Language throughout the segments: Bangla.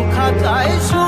ah 说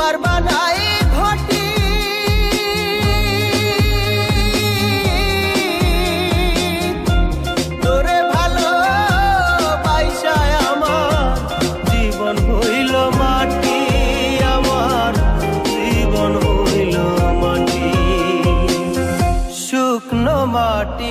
তোমার বানাই ঘটি। তোরে ভালো পাইসায় আমার জীবন হইল মাটি, আমার জীবন হইল মাটি। শুকনো মাটি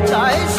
ta is